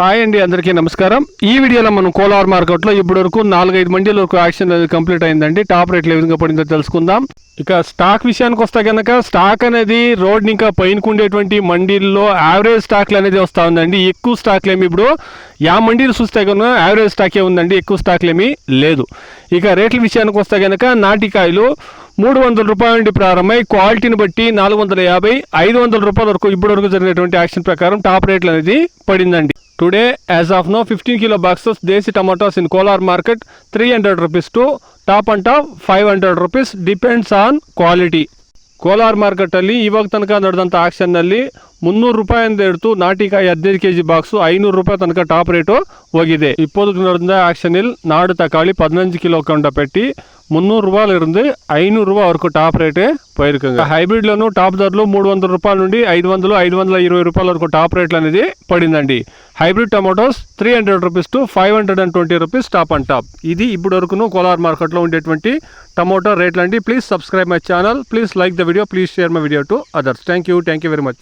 Hi అండి అందరికీ నమస్కారం. ఈ వీడియోలో మనం కోలార్ మార్కెట్లో ఇప్పటి వరకు నాలుగైదు మండీల వరకు యాక్షన్ అనేది కంప్లీట్ అయిందండి. టాప్ రేట్లు ఏ విధంగా పడిందో తెలుసుకుందాం. ఇక స్టాక్ విషయానికి వస్తే కనుక స్టాక్ అనేది రోడ్ ఇంకా పైనకు ఉండేటువంటి మండీల్లో యావరేజ్ స్టాక్లు అనేది వస్తూ ఉందండి. ఎక్కువ స్టాక్లు ఏమి ఇప్పుడు యా మండీలు చూస్తే కనుక యావరేజ్ స్టాకే ఉందండి. ఎక్కువ స్టాక్లు ఏమీ లేదు. ఇక రేట్ల విషయానికి వస్తే కనుక నాటికాయలు మూడు వందల రూపాయల నుండి ప్రారంభమై క్వాలిటీని బట్టి నాలుగు వందల యాభై ఐదు వందల రూపాయల వరకు ఇప్పటి వరకు జరిగినటువంటి యాక్షన్ ప్రకారం టాప్ రేట్లు అనేది పడిందండి. Today, as of now, 15 kilo boxes desi tomatoes in Kolar market 300 rupees to top and top 500 rupees depends on quality Kolar ಮಾರ್ಕೆಟಲ್ಲಿ ಇವಾಗ ತನಕ ನಡೆದಂಥ ಆಕ್ಷನ್ನಲ್ಲಿ ಮುನ್ನೂರು ರೂಪಾಯಿಂದ ಹಿಡಿದು ನಾಟಿಕಾಯಿ ಹದಿನೈದು ಕೆ ಜಿ ಬಾಕ್ಸು ಐನೂರು ರೂಪಾಯಿ ತನಕ ಟಾಪ್ ರೇಟು ಹೋಗಿದೆ இப்போதுக்கு ஆக்ஷனில் நாடு தக்காளி பதினஞ்சு கிலோ கொண்ட பெட்டி మున్నూరురూపాయలిருந்து ఐనూరు రూపాయల వరకు టాప్ రేటే పోయిరుకుంది హైబ్రిడ్లను టాప్ ధరలు మూడు వందల రూపాయల నుండి ఐదు వందలు ఐదు వందల ఇరవై రూపాయల వరకు టాప్ రేట్లు అనేది పడిందండి. Hybrid tomatoes three hundred rupees to five hundred and twenty rupees top and top. ఇది ఇప్పుడు వరకు కోలార్ మార్కెట్లో ఉండేటువంటి టమాటో రేట్లు అండి please subscribe my channel please like the video please share my video to others. Thank you thank you very much.